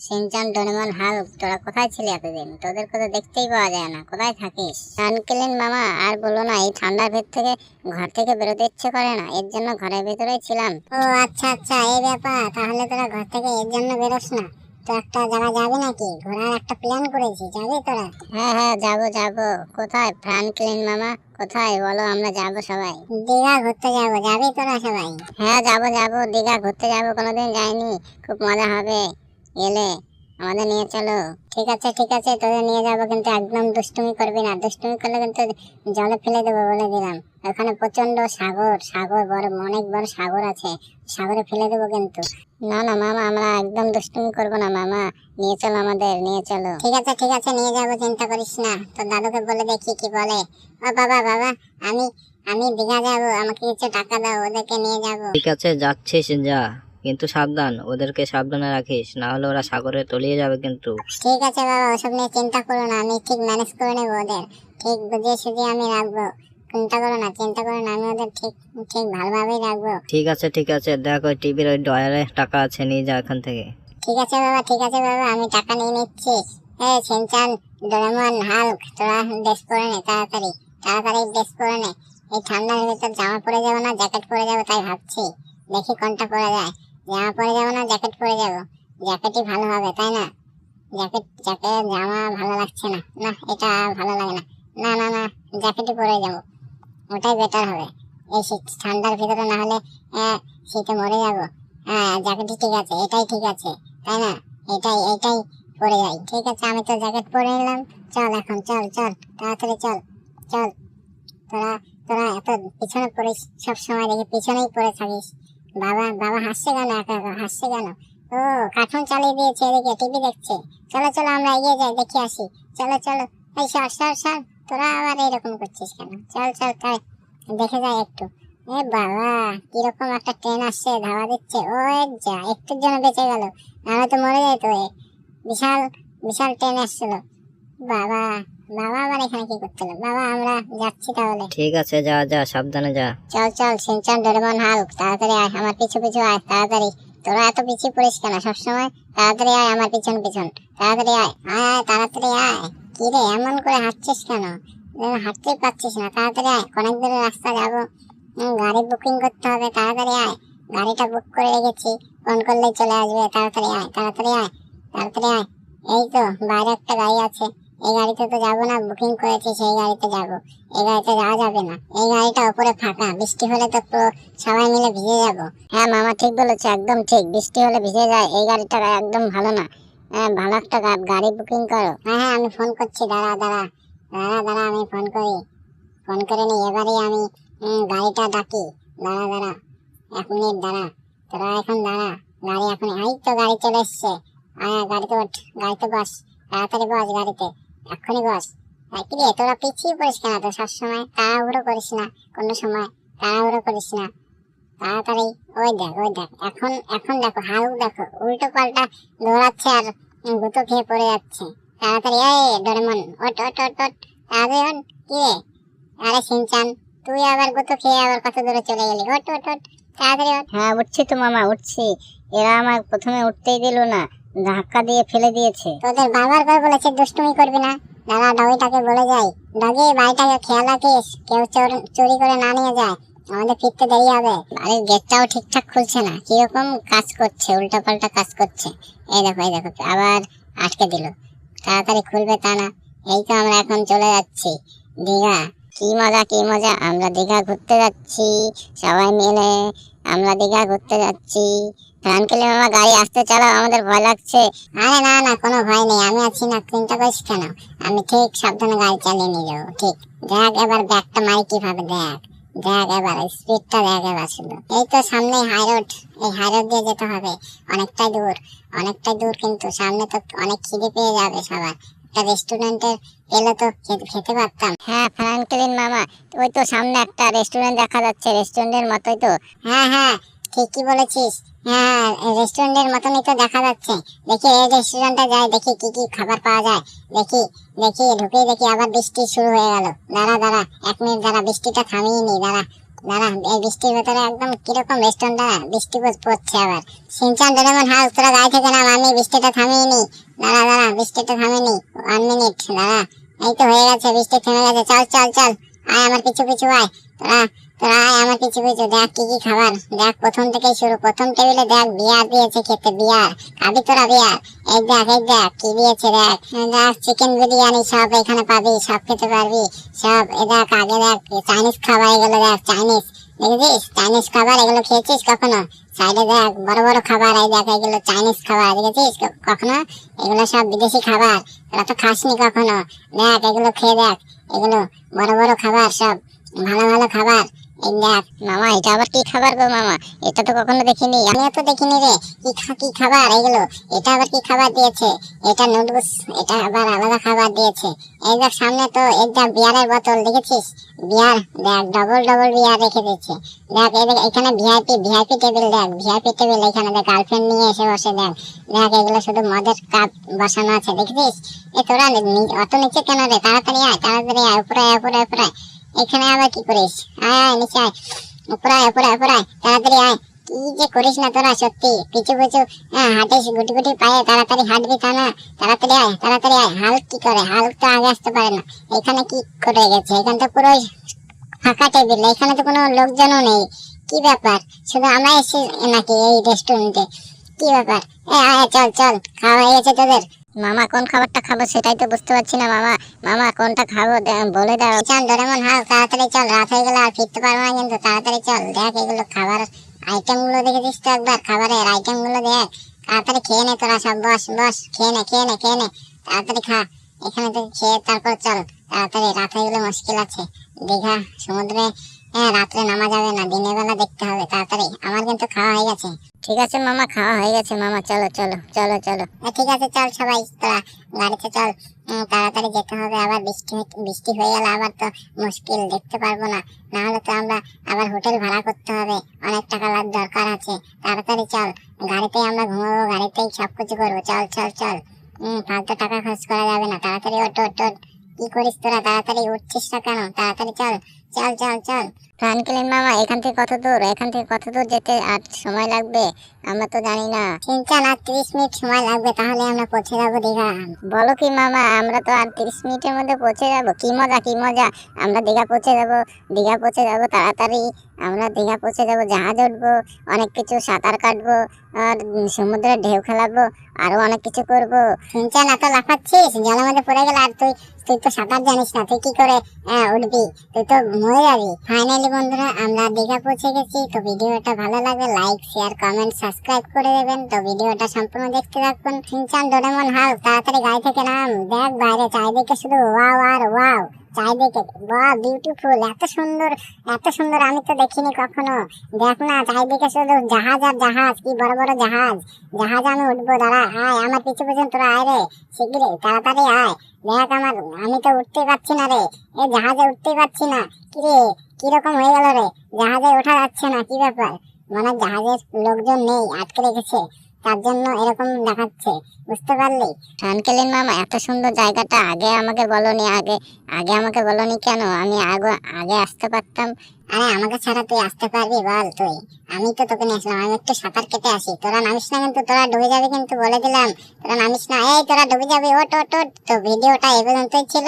Shinchan Doraemon Hulk তোরা কোথায় ছিলি এতদিন? তোদের কথা দেখতেই পাওয়া যায় না। কোথায় থাকিস? আনকেলেন মামা আর বলো না এই ঠান্ডার ভেতর থেকে ঘর থেকে বেরোতে ইচ্ছে করে না। এর জন্য ঘরের ভেতরেই ছিলাম। ও আচ্ছা আচ্ছা এই ব্যাপার। তাহলে তোরা ঘর থেকে এর জন্য বেরোস না। তো একটা জায়গা যাবি নাকি? ঘোরার একটা প্ল্যান করেছি। যাবি তোরা? হ্যাঁ হ্যাঁ যাব যাব। কোথায়? ফ্রাঙ্কলিন মামা কোথায়? বলো আমরা যাব সবাই। দীঘা ঘুরতে যাব। যাবি তোরা সবাই? হ্যাঁ যাব যাব। দীঘা ঘুরতে যাব কোনোদিন যাইনি। খুব মজা হবে। গেলে আমাদের নিয়ে চলো। ঠিক আছে ঠিক আছে, তোদের নিয়ে যাব কিন্তু একদম দুষ্টুমি করবি না। দুষ্টুমি করলে কিন্তু জলে ফেলে দেবো বলে দিলাম। ওখানে প্রচণ্ড সাগর সাগর বড়, অনেক বড় সাগর আছে। সাগরে ফেলে দেবো কিন্তু। না না, মামা, আমরা একদম দুষ্টুমি করব না, মামা। নিয়ে চলো আমাদের, নিয়ে চলো। ঠিক আছে ঠিক আছে, নিয়ে যাব, চিন্তা করিস না। তো দাদুকে বলে দেখি কি বলে। ও বাবা বাবা, আমি আমি দীঘা যাব, আমাকে কিছু টাকা দাও, ওদেরকে নিয়ে যাব। ঠিক আছে, যাচ্ছিস, যা। কিন্তু সাবধান ওদেরকে সাবধানে রাখিস না হলে ওরা সাগরে তলিয়ে যাবে কিন্তু। ঠিক আছে বাবা ওসব নিয়ে চিন্তা করো না আমি ঠিক ম্যানেজ করে নেব ওদের। ঠিক বুঝিয়ে সুঝিয়ে আমি রাখব। চিন্তা করো না চিন্তা করো না আমি ওদের ঠিক ঠিক ভালোভাবেই রাখব। ঠিক আছে ঠিক আছে দেখ ওই টিভির ওই ডয়ারে টাকা আছে নিয়ে যা এখান থেকে। ঠিক আছে বাবা ঠিক আছে বাবা আমি টাকা নিয়ে নিচ্ছি। এ সিনচান ডোরেমন হাল্ক তোরা ড্রেস পরে নে তাড়াতাড়ি তাড়াতাড়ি ড্রেস পরে নে। এই ঠান্ডার ভিতর জামা পরে যাব না জ্যাকেট পরে যাব তাই ভাবছি। দেখি কোনটা পরে যায়। জামা পরে যাব না জ্যাকেট পরে যাব? জ্যাকেটই ভালো হবে তাই না? জ্যাকেট জ্যাকেট জামা ভালো লাগছে না। না এটা ভালো লাগে না। না না না জ্যাকেটই পরে যাব। ওটাই বেটার হবে। এই শীত ঠান্ডার ভিতরে না হলে আহ, শীতে মরে যাব। হ্যাঁ জ্যাকেটই ঠিক আছে এটাই ঠিক আছে তাই না? এটাই এটাই পরে যাই। ঠিক আছে আমি তো জ্যাকেট পরে নিলাম চল এখন চল চল তাড়াতাড়ি চল চল। তোরা তোরা এত পিছনে পড়িস সব সময় দেখি পিছনেই পড়ে থাকিস। বাবা বাবা হাসছে কেন একা? একা হাসছে কেন? ও, কার্টুন চালিয়ে দিয়েছে এদিকে, টিভি দেখছে। চলো চলো, আমরা এগিয়ে যাই, দেখে আসি। চলো চলো। এই সর সর সর। তোরা আবার এরকম করছিস কেন? চল চল তাই দেখে যাই একটু। এ বাবা, কীরকম একটা ট্রেন আসছে, ধাওয়া দিচ্ছে। ও যা, একটুর জন্য বেঁচে গেল। নাহলে তো মরে যেত বিশাল বিশাল ট্রেন আসছিল বাবা। বাবা আবার এখানে কি করছিল? বাবা আমরা যাচ্ছি তাহলে। ঠিক আছে যা যা সাবধানে যা। চল চল সিনচান ডোরেমন হাল্ক তাড়াতাড়ি আয় আমার পিছু পিছু আয় তাড়াতাড়ি। তোরা এত পিছিয়ে পড়িস কেন? সবসময় তাড়াতাড়ি আয় আমার পিছন পিছন। তাড়াতাড়ি আয় আয় আয় তাড়াতাড়ি আয়। কি রে এমন করে হাঁটছিস কেন? হাঁটতেই পারছিস না। তাড়াতাড়ি আয় অনেক দূরের রাস্তা যাব। গাড়ি বুকিং করতে হবে তাড়াতাড়ি আয়। গাড়িটা বুক করে রেখেছি ফোন করলেই চলে আসবে। তাড়াতাড়ি আয় তাড়াতাড়ি আয় তাড়াতাড়ি আয়। এই তো বাইরে একটা গাড়ি আছে। এই গাড়িতে তো যাব না বুকিং করেছি, সেই গাড়িতে যাব। এই গাড়িতে যাওয়া যাবে না। এই গাড়িটা উপরে ফাঁকা, বৃষ্টি হলে তো পুরো সবাই মিলে ভিজে যাব। হ্যাঁ মামা ঠিক বলেছে, একদম ঠিক, বৃষ্টি হলে ভিজে যায়, এই গাড়িটা একদম ভালো না। হ্যাঁ ভালো একটা গাড়ি বুকিং করো। হ্যাঁ হ্যাঁ আমি ফোন করছি, দাঁড়া দাঁড়া দাঁড়া দাঁড়া, আমি ফোন করি। ফোন করে নি, এবারে আমি গাড়িটা ডাকি। দাঁড়া দাঁড়া, এক মিনিট দাঁড়া। তোরা এখন দাঁড়া গাড়ি এখন, এই তো গাড়ি চলে এসছে। আয়, গাড়িতে ওঠ, গাড়িতে বস, তাড়াতাড়ি বস গাড়িতে। এক্ষুনি বস। আর কি রে, তোরা পিছিয়ে পড়িস কেন? তো সবসময় তাড়াহুড়ো করিস না কোনো সময়। তাড়াহুড়ো করিস না। তাড়াতাড়ি, ওই দেখ ওই দেখ। এখন এখন দেখো, হালুক দেখো, উল্টো পাল্টা দৌড়াচ্ছে আর গুতো খেয়ে পড়ে যাচ্ছে। তাড়াতাড়ি, এই ডোরেমন, ওট ওট ওট ওট। তাড়াতাড়ি কি রে? আরে সিনচান, তুই আবার গুতো খেয়ে আবার কত দূরে চলে গেলি? ওট ওট ওট। তাড়াতাড়ি হ্যাঁ উঠছি তো মামা, উঠছি। এরা আমার প্রথমে উঠতেই দিল না। ধাক্কা দিয়ে ফেলে দিয়েছে। তোদের বাবার ঘর বলেছে দুষ্টুমি করবি না। দাদা ডগিটাকে বলে যাই। ডগি, বাড়িটাকে খেয়াল রাখিস। কেউ চোর- চুরি করে না নিয়ে যায়। আমাদের ফিরতে দেরি হবে। বাড়ির গেটটাও ঠিকঠাক খুলছে না। কীরকম কাজ করছে উল্টা পাল্টা কাজ করছে। এই দেখো এই দেখো, আবার আটকে দিল। তাড়াতাড়ি খুলবে তা না। এই তো আমরা এখন চলে যাচ্ছি। দীঘা। কি মজা কি মজা? আমরা দীঘা ঘুরতে যাচ্ছি, সবাই মিলে আমরা দীঘা ঘুরতে যাচ্ছি। আঙ্কেল মামা, গাড়ি আসতে চালাও, আমাদের ভয় লাগছে। আরে না না, কোনো ভয় নেই, আমি আছি না চিন্তা করিস কেন? আমি ঠিক সাবধানে গাড়ি চালিয়ে নিয়ে যাব ঠিক। দেখ এবার ব্যাগটা মারি কীভাবে, দেখ। দেখ এবার, স্পিডটা দেখ এবার শুধু। এই তো সামনে হাই রোড, এই হাই রোড দিয়ে যেতে হবে। অনেকটাই দূর অনেকটাই দূর কিন্তু সামনে তো অনেক খিদে পেয়ে যাবে সবার। একটা রেস্টুরেন্টের পেলে তো খেতে- খেতে পারতাম। হ্যাঁ ফ্রাঙ্কলিন মামা ওই তো সামনে একটা রেস্টুরেন্ট দেখা যাচ্ছে রেস্টুরেন্টের মতোই তো। হ্যাঁ হ্যাঁ ঠিকই বলেছিস। হ্যাঁ রেস্টুরেন্টের মতনই তো দেখা যাচ্ছে। দেখি এই রেস্টুরেন্টে যাই দেখি কি কি খাবার পাওয়া যায়। দেখি দেখি ঢুকে দেখি আবার বৃষ্টি শুরু হয়ে গেল। দাঁড়া দাঁড়া এক মিনিট দাঁড়া বৃষ্টিটা থামিয়ে নি দাঁড়া। দাঁড়া এই কীরকম রেস্টুরেন্টটা বৃষ্টি পড়- পড়ছে আবার। সিনচান ডোরেমন হাউস তোরা গায়ে থেকে নাম, আমি বৃষ্টিটা থামিয়ে নি। দাঁড়া দাঁড়া বৃষ্টিটা থামিয়ে নি। ওয়ান মিনিট দাঁড়া। এই তো হয়ে গেছে, বৃষ্টি থেমে গেছে, চল চল চল। আয় আমার পিছু পিছু আয়। তোরা তোরা আয় আমার পিছু পিছু, দেখ কি কি খাবার। দেখ, প্রথম থেকেই শুরু। প্রথম টেবিলে দেখ, বিয়ার দিয়েছে খেতে, বিয়ার। খাবি তোরা বিয়ার। এই দেখ এই দেখ, কি দিয়েছে দেখ। দেখ চিকেন বিরিয়ানি সব এখানে পাবি, সব খেতে পারবি। সব, এ দেখ, আগে দেখ চাইনিজ খাবার এগুলো দেখ চাইনিজ দেখেছিস? চাইনিজ খাবার এগুলো খেয়েছিস কখনো? সাইডে দেখ, বড় বড় খাবার, এই দেখ, এগুলো চাইনিজ খাবার। দেখেছিস? কখনো? এগুলো সব বিদেশি খাবার। তোরা তো খাসনি কখনো? দেখ, এগুলো খেয়ে দেখ। এগুলো বড় বড় খাবার সব। ভালো ভালো খাবার। মামা গার্লফ্রেন্ড নিয়ে এসে বসে দেখ। এগুলো শুধু মদের কাপ বসানো আছে, দেখেছিস? তোরা অত নিচে কেন রে? তাড়াতাড়ি আয় তাড়াতাড়ি আয়, উপরে উপরে উপরে। এখানে আবার কি করিস? আয় আয়, নিচে আয়। উপরে আয়, উপরে উপরে আয়। তাড়াতাড়ি আয়। কি যে করিস না তোরা, সত্যি। কিছু কিছু হাঁটিস, গুটি গুটি পায়ে। তাড়াতাড়ি হাঁটবি তা না। তাড়াতাড়ি আয় তাড়াতাড়ি আয়। হাল্ক কি করে? হাল্ক তো আগে আসতে পারে না। এখানে কি করে গেছে? এখানে তো পুরো ফাঁকা টেবিল। এখানে তো কোনো লোকজনও নেই। কি ব্যাপার? শুধু আমরা এসে নাকি এই রেস্টুরেন্টে? কি ব্যাপার? এ, আয়, চল চল। খাওয়া হয়ে গেছে তোদের। মামা কোন খাবারটা খাব সেটাই তো বুঝতে পারছি না, মামা। মামা, কোনটা খাব? বলে দাও। চান ডোরেমন, হাল, তাড়াতাড়ি চল। রাত হয়ে গেলে আর ফিরতে পারব না কিন্তু তাড়াতাড়ি চল। দেখ, এগুলো খাবার আইটেমগুলো দেখেছিস তো একবার? খাবারের আইটেমগুলো দেখ। তাড়াতাড়ি খেয়ে নে তোরা সব, বস বস, খেয়ে নে খেয়ে নে খেয়ে নে। তাড়াতাড়ি খা। এখানে থেকে খেয়ে তারপর চল। তাড়াতাড়ি, রাত হয়ে গেলে মুশকিল আছে। দীঘা, সমুদ্রে হ্যাঁ রাত্রে নামা যাবে না। দিনের বেলা দেখতে হবে। তাড়াতাড়ি, আমার কিন্তু খাওয়া হয়ে গেছে। ঠিক আছে মামা, খাওয়া হয়ে গেছে মামা, চলো চলো চলো চলো। ঠিক আছে, চল সবাই গাড়িতে চল। তাড়াতাড়ি যেতে হবে, আবার বৃষ্টি বৃষ্টি হয়ে গেলে আবার তো মুশকিল, দেখতে পারব না। না হলে তো আমরা আবার হোটেল ভাড়া করতে হবে, অনেক টাকা লাগ, দরকার আছে। তাড়াতাড়ি চল, গাড়িতেই আমরা ঘুমাবো, গাড়িতেই সব কিছু করব। চল চল চল। হম ফালতু টাকা খরচ করা যাবে না, তাড়াতাড়ি ওঠ ওঠ। কি করিস তোরা, তাড়াতাড়ি উঠছিস না কেন? তাড়াতাড়ি চল চল চল চল। ফ্রাঙ্কলিন মামা এখান থেকে কত দূর? এখান থেকে কত দূর যেতে আর সময় লাগবে? আমরা তো জানি না। চিন্তা না তিরিশ মিনিট সময় লাগবে তাহলে আমরা পৌঁছে যাব দীঘা। বলো কি মামা আমরা তো আর তিরিশ মিনিটের মধ্যে পৌঁছে যাব? কি মজা কি মজা? আমরা দীঘা পৌঁছে যাব দীঘা পৌঁছে যাব তাড়াতাড়ি। আমরা দীঘা পৌঁছে যাব জাহাজ উঠবো অনেক কিছু সাঁতার কাটবো আর উম, সমুদ্রে ঢেউ খেলাবো আরও অনেক কিছু করব। সিনচান এত লাফাচ্ছিস জলের মধ্যে পড়ে গেলে আর তুই তুই তো সাঁতার জানিস না, তুই কি করে উঠবি? তুই তো মরে যাবি। ফাইনালি বন্ধুরা, আমরা দীঘা পৌঁছে গেছি। তো ভিডিওটা ভালো লাগে লাইক শেয়ার কমেন্ট সাবস্ক্রাইব করে দেবেন। তো ভিডিওটা সম্পূর্ণ দেখতে থাকুন। সিনচান, ডোরেমন, হাল, তাড়াতাড়ি গাড়ি থেকে নাম। দেখ বাইরে, চারিদিকে শুধু ওয়াও আর ওয়াও চারিদিকে বাহ বিউটিফুল এত সুন্দর এত সুন্দর, আমি তো দেখিনি কখনো। দেখ না চারিদিকে শুধু জাহাজ আর জাহাজ, কি বড় বড় জাহাজ। জাহাজে আমি উঠবো, দাঁড়া, আয়, আমার পিছু পিছু তোরা আয় রে শিগগিরি তাড়াতাড়ি আয়। দেখ আমার, আমি তো উঠতে পারছি না রে, এ জাহাজে উঠতে পারছি না। কি রে কীরকম হয়ে গেল রে, জাহাজে ওঠা যাচ্ছে না, কি ব্যাপার? মানে জাহাজের লোকজন নেই, আটকে রেখেছে। তার জন্য এরকম দেখাচ্ছে বুঝতে পারলি? শানকেলিন মামা এত সুন্দর জায়গাটা। আগে আমাকে বলনি আগে আগে আমাকে বলনি কেন? আমি আগে আগে আসতে পারতাম। আরে আমাকে ছাড়া তুই আসতে পারবি বল তুই। আমি তো তোকে নিয়ে আসলাম আমি একটু সাঁতার কেটে আসি। তোরা নামিস না কিন্তু তোরা ডুবে যাবি কিন্তু বলে দিলাম। তোরা নামিস না এই তোরা ডুবে যাবি ওট ওট ওট তো ভিডিওটা এই পর্যন্তই ছিল।